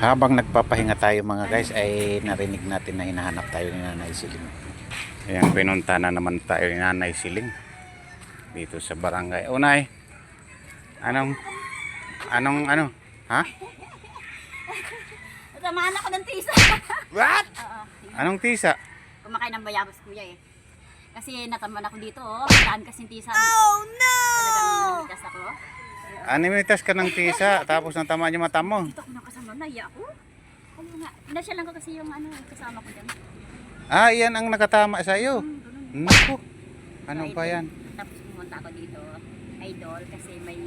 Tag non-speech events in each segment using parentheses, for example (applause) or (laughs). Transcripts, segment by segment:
Habang nagpapahinga tayo mga guys ay narinig natin na hinahanap tayo ni Nanay Siling. Ayan, pinunta na naman tayo ni Nanay Siling dito sa barangay. Unay, anong, anong, ano, ha? Tamaan ako ng tisa. (laughs) What? Oo. Anong tisa? Kumakain ng bayabas kuya eh. Kasi nataman ako dito oh. Daan kasi tisa. Oh no! Talagang namitas ako. Animitas ka ng tisa tapos natamaan yung mata mo. Dito ako nakasama. Naya ako. Ano nga. Nasya lang ko kasi yung ano, kasama ko dyan. Ah, yan ang nakatama sa iyo. Hmm. Naku, ano ba yan? Tapos pumunta ako dito. Idol kasi may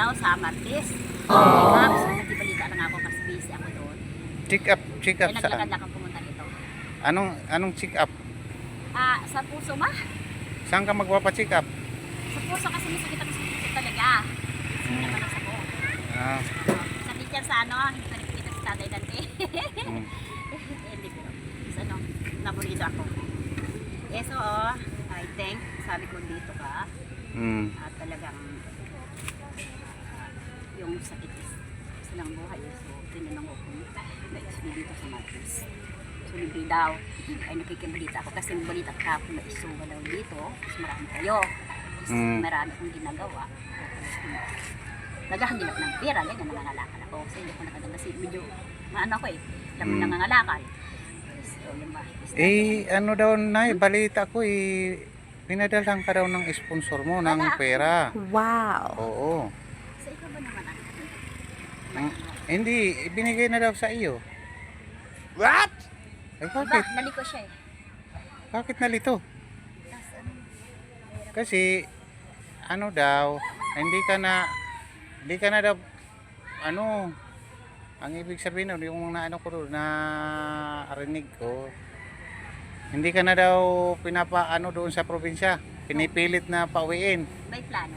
daw sa Martes. Oh. Tapos nagtibalita lang ako kasi busy ako doon. Check up, check up saan? naglakad lang ako pumunta dito. Anong, anong check up? Ah, sa puso ma? Saan ka magpapa-check up? Sa puso kasi may sakit ako talaga. Kasi Hmm. naman ako. Ah, Sa teacher sa ano, hindi nakikita si tatay dante. mm. (laughs) Hindi ko. Sa ano, naburito ako. Eh so, oh, I think, sabi ko dito ka, Mm. at talagang yung sakit is silang buhay. So, tinanong ko kung na-ismi dito sa Marcos. So, hindi daw. Ay nakikibalita ako kasi yung balita ka kung na-isuwa daw dito. Mas marami kayo. Mm. marami kong ginagawa. Naghahanap ng pera, ganyan, nangangalakal ako. Kasi hindi ko nakaganda kasi medyo, maano ako eh, alam mo Mm. nangangalakal. So, yun ba? Eh, ano daw na balita ko eh, pinadalhan ka daw ng sponsor mo ng Wala. pera. Wow. Oo. So, ikaw ba naman ang Ang- hindi, binigay na daw sa iyo. What? Ay, Diba, bakit? naliko siya eh. Bakit nalito? Kasi, ano daw, hindi ka na, hindi ka na daw, ano, ang ibig sabihin nun, yung na ano ko doon, na arinig ko, hindi ka na daw pinapa, ano doon sa probinsya, pinipilit na pauwiin. may plano.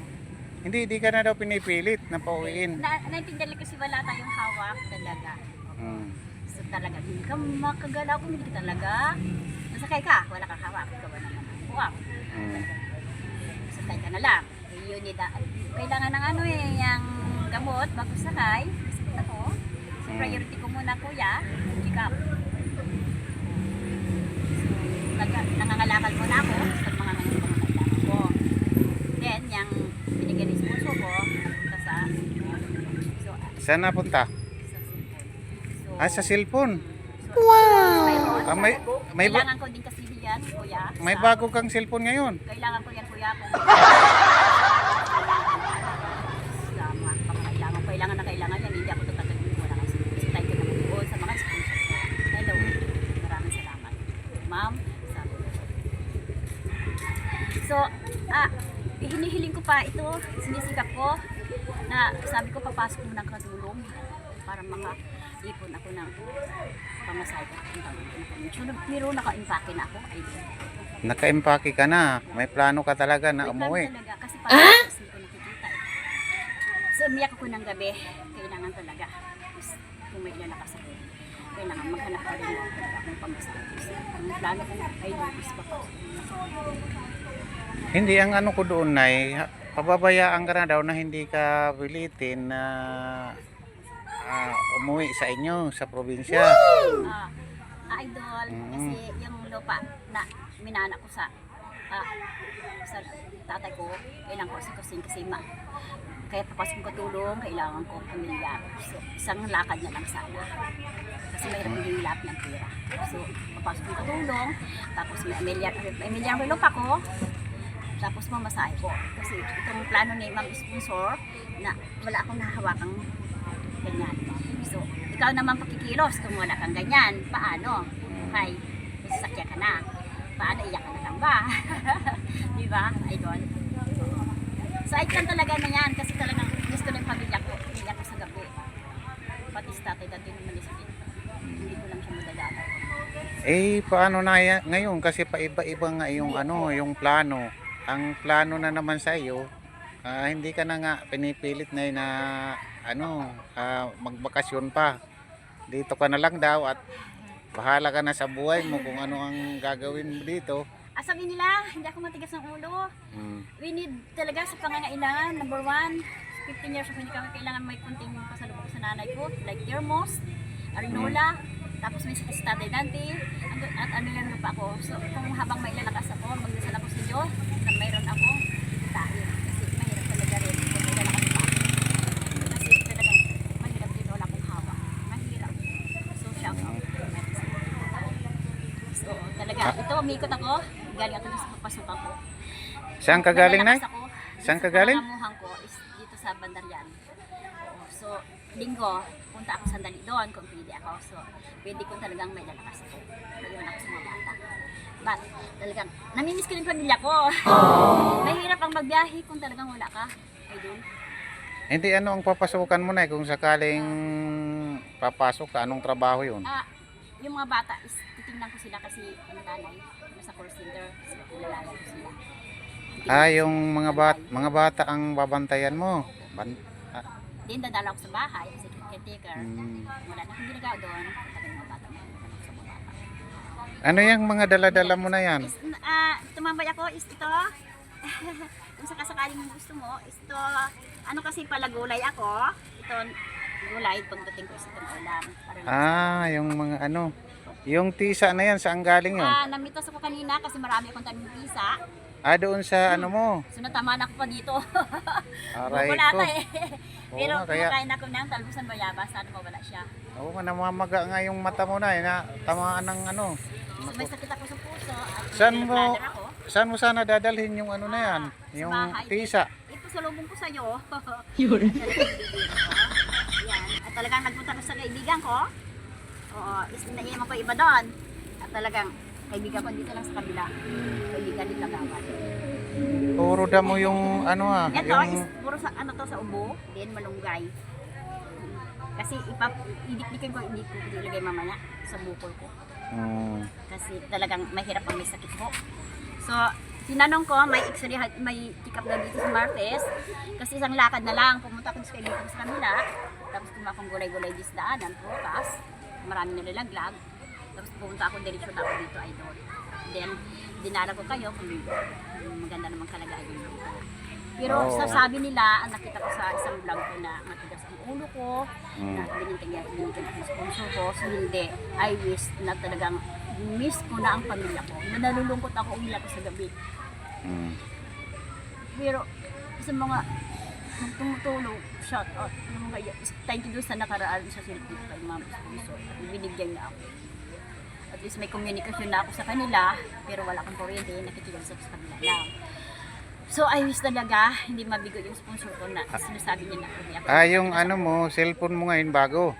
Hindi, hindi ka na daw pinipilit na pauwiin. Na, naintindihan kasi wala tayong hawak talaga. Hmm. So talaga, hindi ka makagalaw kung hindi ka talaga. Nasakay ka, wala kang hawak. Ikaw ba naman hawak? Hmm. Sakay ka na lang. Yun, nida, kailangan ng ano eh, yung gamot bago sakay. Sakit ako. So Mm. priority ko muna kuya, check up. So, nangangalakal muna ako sa mga ngayon pangangailangan ko. Then, yung binigyan ng sponsor ko, napunta sa, so, Saan napunta? sa cellphone. So, Ah, sa cellphone. Mayroon. Ah, may, may, Kailangan ko din kasi yan, kuya. may sa- bago kang cellphone ngayon. Kailangan ko yan, kuya. Kung sa mga pangangailangan. Kailangan na kailangan yan. Hindi ako tatagagin mo lang. Kasi tayo ko naman doon sa mga sponsor ko. Hello. Maraming salamat. Ma'am, sabi ko. So, ah, hinihiling ko pa ito. Sinisikap ko na sabi ko papasok mo ng kadulong para maka-ipon ako ng pamasahe ko. So, pero naka-impake na ako. Ay, Naka-empake ka na. May plano ka talaga na May plano umuwi. Talaga, kasi parang kasi ko nakikita eh. So umiyak ako ng gabi, kailangan talaga. Kung may ilan nakasakit, kailangan maghanap ka rin ng. So, ang plano ko ay is papasok. Hindi, ang ano ko doon na pababayaan ka na daw na hindi ka pilitin na ah, umuwi sa inyo, sa probinsya. Ah, idol, Mm. kasi yung lupa na minana ko sa ah, sa tatay ko, kailangan ko kasi kasi ma kaya papasok ko tulong, kailangan ko pamilya. So, isang lakad na lang sana. Kasi may yung lahat ng pera. So, papasok ko tulong, tapos may emilyar, may emilyar may lupa ko, tapos mamasahe ko. Kasi itong plano ni Ma'am Sponsor na wala akong nahahawakang ganyan. So, ikaw naman pakikilos kung wala kang ganyan. Paano? Okay, may sasakyan ka na. Paano iyak ka na lang ba? (laughs) Di ba, idol? So, ay kan talaga na yan kasi talagang gusto ng pamilya ko. Iyak ko sa gabi. Pati sa tatay dati naman sakit. Hindi ko lang siya madadala. Eh, paano na ya- ngayon? Kasi paiba-iba nga yung ano, yung plano. Ang plano na naman sa iyo, ah, hindi ka na nga pinipilit na na ano, ah, magbakasyon pa. Dito ka na lang daw at bahala ka na sa buhay mo kung ano ang gagawin mo dito. Ah, sabi nila, hindi ako matigas ng ulo. Hmm. We need talaga sa pangangailangan, number one, 15 years of hindi kami kailangan may kunting pasalubong sa nanay ko, like thermos, arinola, tapos may sakit sa tatay Dante, at ano lang pa ako. So, kung habang may lalakas ako, magdasal ako sa Diyos, na mayroon ako, dahil kasi mahirap talaga rin kung may lalakas pa ako. Kasi talagang mahirap din wala akong hawak. Mahirap. So, shout out. So, talaga, ito, umikot ako, galing ako sa papasukan ko. Saan ka galing, Nay? Ako. Saan ka Sa galing? pangangamuhan ko is dito sa Bandaryan. Oo. So, linggo, punta ako sandali doon kung pwede ako. So, pwede ko talagang may lalakas ako. Mayroon ako sa mga bata. But, talagang, namimiss ko yung pamilya ko. Mahirap ang magbiyahe kung talagang wala ka. Idol. Hindi ano ang papasukan mo na kung sakaling papasok ka, anong trabaho yun? Ah, yung mga bata is titingnan ko sila kasi ang nanay nasa call center. So, kilalayan ko sila. Ah, yung mga bat mga bata ang babantayan mo. Ban Then, dadala ko sa bahay kasi caretaker. Hmm. Wala na akong ginagawa doon. Mga bata. Ano yung mga dala-dala mo na yan? Is, ah, tumambay ako is ito. (laughs) Kung sakasakaling gusto mo, is ito. Ano kasi pala gulay ako. Ito, gulay pagdating ko itong ulam. Para Ah, yung mga ano. Yung tisa na yan, saan galing yun? Ah, namitas ako kanina kasi marami akong taming pisa. Ah, doon sa ano mo. So natamaan ako pa dito. (laughs) Aray Bukulata ko. eh. Oo Pero nga, kaya- kumakain ako ng talbusan bayabas. Sana mawala siya. Oo nga, namamaga nga yung mata mo na. Eh, na, tamaan ng ano. So may sakit ako sa puso. At Saan mo, ako. saan mo sana dadalhin yung ano na yan? Ah, sa Yung bahay. tisa. Ito sa lubong ko sa'yo. (laughs) Yun. Talagang nagpunta ko sa kaibigan ko. Oo, is naiiwan ko iba doon. At talagang kaibigan ko dito lang sa kabila. Kaibigan din Lagawan. Puro damo yung ano ah. Ito Yung, is puro sa ano to sa ubo, then malunggay. Kasi ipap idikdikin ko hindi ko ilagay mamaya sa bukol ko. Mm, Kasi talagang mahirap ang may sakit ko. So, tinanong ko, may x-ray, may check-up daw dito sa Martes. Kasi isang lakad na lang, pumunta ako sa kaibigan ko sa kanila. Tapos kumuha akong gulay-gulay sa daanan, prutas. Marami nalalaglag. Tapos pumunta ako, diretsyo na ako dito, idol. Then, dinala ko kayo kung maganda namang kalagayan dito. Pero Oo. sa sabi nila, ang nakita ko sa isang vlog ko na matigas ang ulo ko, Mm. na binintigyan, binigyan ako ng sponsor ko. So hindi, I wish na talagang miss ko na ang pamilya ko. Na nalulungkot ako umiyak ko sa gabi. mm. Pero sa mga nung tumutulong, shout out, yung mga, thank you doon sa nakaraan sa cellphone kay ma'am sponsor. Binigyan niya ako. At least may communication na ako sa kanila, pero wala akong kuryente, nakikiusap sa kanila lang. So I wish talaga, hindi mabigo yung sponsor ko na sinasabi niya na ako. Ah, yung ano mo, cellphone mo ngayon bago.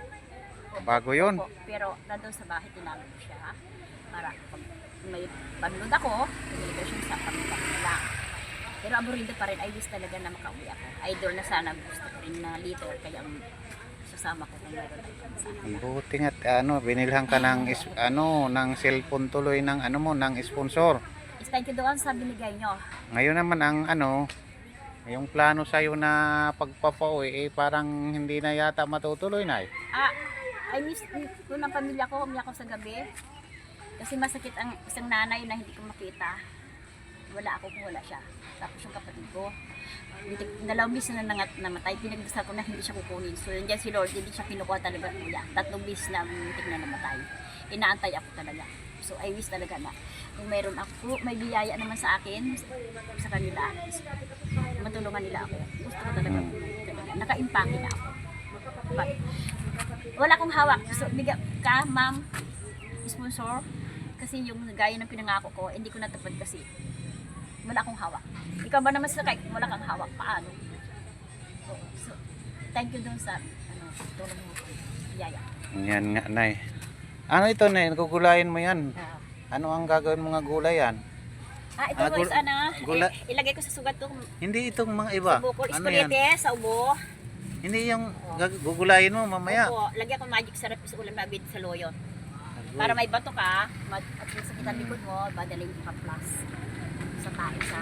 Bago yun. Pero nandun sa bahay tinago ko siya para pag may panood ako, communication sa pamilya ko lang. Pero aburido pa rin, I wish talaga na makauwi ako. Idol na sana gusto ko rin na leader, kaya ang sasama ko kung meron ay sana. Buti nga ano, binilhan ka ng is, ano, ng cellphone tuloy ng ano mo, ng sponsor. Is thank you doon sa binigay nyo. Ngayon naman ang ano, yung plano sa'yo na pagpapauwi, eh parang hindi na yata matutuloy na eh. Ah, I miss ko ng pamilya ko, umiyak ako sa gabi. Kasi masakit ang isang nanay na hindi ko makita. Wala ako kung wala siya. Tapos yung kapatid ko, hindi, dalawang bis na nangat namatay, pinagdasal ko na hindi siya kukunin. So yun dyan si Lord, hindi siya kinukuha talaga kuya. Tatlong bis na muntik na namatay. Inaantay ako talaga. So I wish talaga na kung mayroon ako, may biyaya naman sa akin, sa kanila, matulungan nila ako. Gusto ko talaga, talaga. Naka-impake na ako. But, wala akong hawak. So, bigyan ka, ma'am, sponsor. Kasi yung gaya ng pinangako ko, hindi ko natupad kasi wala akong hawak. Ikaw ba naman sa kay, wala kang hawak, paano? So, so thank you dun sa ano, tulong mo. Yaya. Yan nga, Nay. Ano ito, Nay? Gugulayin mo yan. Ah, Ano ang gagawin mga gulay yan? ah ito Ah, gul- ano, gula- ilagay ko sa sugat ko Hindi itong mga iba. sa bukol. Ano yan? Iskulete sa ubo. Hindi yung gag- gugulayin mo mamaya. Opo, lagyan ko magic sarap sa ulam na bit sa loyon. Para may bato ka, mag, at least sa kitang likod mo, badalhin mo ka plus sa tayo sa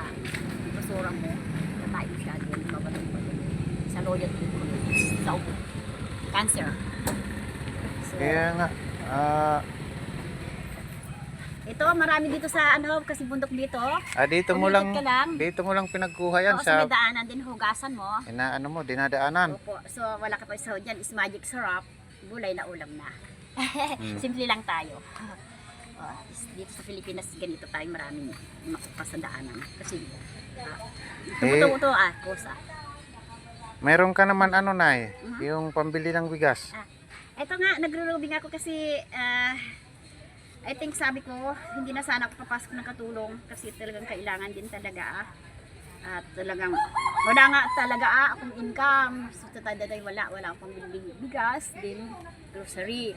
basura mo. Sa tayo siya din, mabato mo din. Sa din ko sa ubo. Cancer. So, Kaya nga, ah, Ito, marami dito sa ano, kasi bundok dito. Ah, dito mo lang, lang. dito mo lang pinagkuha yan Oo, sa sa, daanan din, hugasan mo. inaano mo, dinadaanan. Opo, so wala ka pa sa dyan, is magic syrup, gulay na ulam na. Hmm. (laughs) Simple lang tayo. (laughs) Is- dito sa Pilipinas, ganito tayo maraming makupas sa daanan. Kasi, ah, Eh, tumuto ah, kusa. Meron ka naman ano na eh, Mhm. yung pambili ng bigas. Ito nga, nagro-robing ako kasi, ah, I think sabi ko, hindi na sana ako papasok ng katulong kasi talagang kailangan din talaga ah. At talagang, wala nga talaga ah, akong income. So, tatadaday wala, wala akong bigas, din grocery.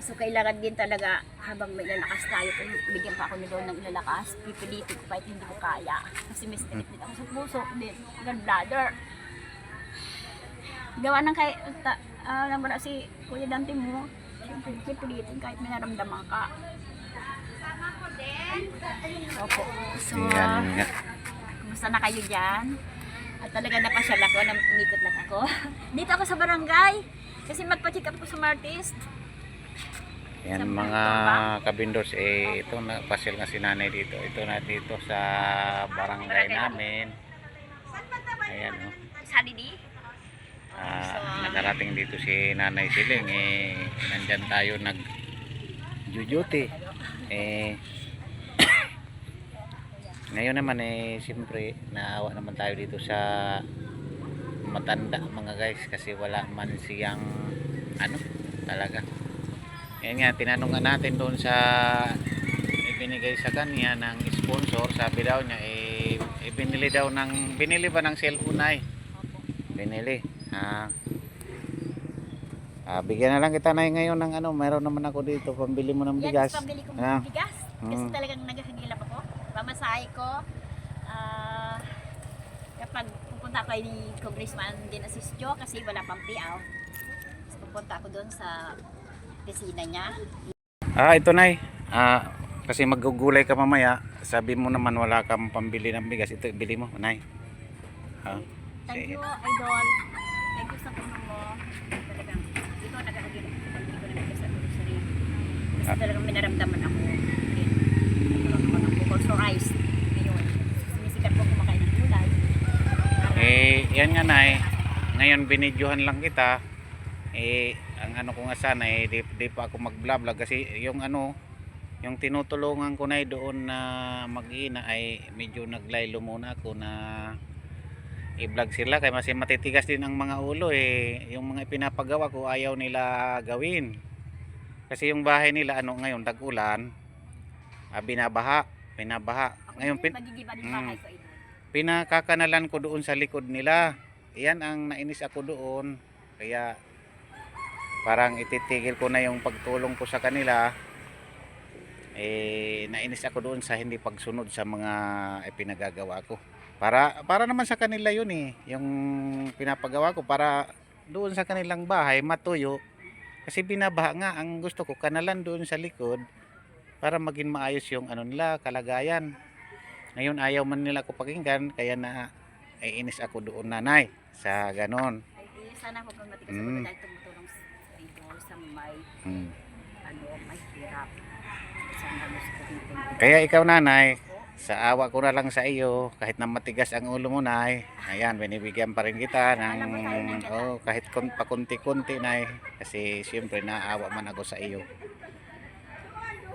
So, kailangan din talaga habang may lalakas tayo, kung bigyan pa ako ni Lord ng ilalakas, pipilitin ko kahit hindi ko kaya. Kasi may sakit din ako sa puso, din, gallbladder. Gawa ng kay, ta, ah, alam mo na si Kuya Dante mo, siyempre pipilitin kahit may naramdaman ka. Opo. So, Yan nga. Kumusta na kayo dyan? At talaga napasyal ako, na umikot lang ako. (laughs) Dito ako sa barangay. Kasi magpa-check up ko sa Martist. Yan Sa mga kabindors eh ito na pasil nga si nanay dito. Ito na dito sa barangay namin. Ayan oh. Sa Didi. Ah, nakarating dito si Nanay Siling eh nandyan tayo nag duty eh ngayon naman eh siyempre naawa naman tayo dito sa matanda mga guys kasi wala man siyang ano talaga yan nga tinanong nga natin doon sa ibinigay sa kanya ng sponsor sabi daw niya eh, eh binili daw ng binili ba ng cellphone ay binili ah Ah, bigyan na lang kita na ngayon ng ano, meron naman ako dito, pambili mo ng bigas. Yan, pambili ko ng bigas. Kasi Mm. talagang. Pamasahe ko. Ah, kapag pupunta ako ni Congressman din assist ko kasi wala pang payout. So, pupunta ako doon sa opisina niya. Ah, ito na Ah, kasi magugulay ka mamaya, sabi mo naman wala kang pambili ng bigas, ito bili mo, nay. Ah, Thank you, Idol. Thank you sa tulong mo. Talagang, ito naghahagilap ako. Pambili ko ng bigas sa grocery. Kasi Ah. talagang minaramdaman ako. Din. Nagkaroon ako ng bukol so rice. Ngayon, sinisikat ko kumakain ng gulay. Para- Eh, yan nga nay. Ngayon binidyohan lang kita. Eh, ang ano ko nga sana eh, di, di pa ako mag-vlog kasi yung ano, yung tinutulungan ko na doon na mag-ina ay medyo naglaylo muna ako na i-vlog sila kaya mas matitigas din ang mga ulo eh yung mga pinapagawa ko ayaw nila gawin kasi yung bahay nila ano ngayon tag-ulan ah, binabaha binabaha Ako ngayon pin, Mm. Pinakakanalan ko doon sa likod nila. Yan ang nainis ako doon. Kaya parang ititigil ko na yung pagtulong ko sa kanila. Eh nainis ako doon sa hindi pagsunod sa mga ipinagagawa ko. Para para naman sa kanila yun eh. Yung pinapagawa ko para doon sa kanilang bahay matuyo. Kasi binabaha nga ang gusto ko kanalan doon sa likod para maging maayos yung ano nila kalagayan ngayon ayaw man nila ako pakinggan kaya na ay inis ako doon nanay sa ganon Ay, di, sana huwag kang matigas Mm. dahil tumutulong sa idol sa may, Hmm. ano, may hirap. Kaya ikaw nanay sa awa ko na lang sa iyo kahit na matigas ang ulo mo nay ayan binibigyan pa rin kita ng oh, kahit kun, pakunti-kunti nay kasi siyempre naawa man ako sa iyo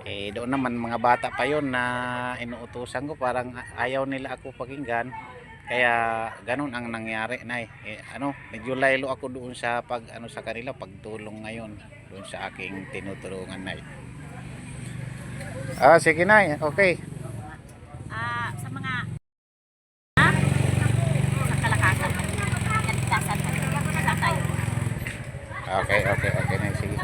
eh doon naman mga bata pa yon na inuutusan ko parang ayaw nila ako pakinggan kaya ganun ang nangyari nay eh, ano medyo laylo ako doon sa pag ano sa kanila pagtulong ngayon doon sa aking tinutulungan nay ah sige nay okay Ah, sa mga ah, sa kalakasan. Tayo. Okay, okay, okay na. Sige.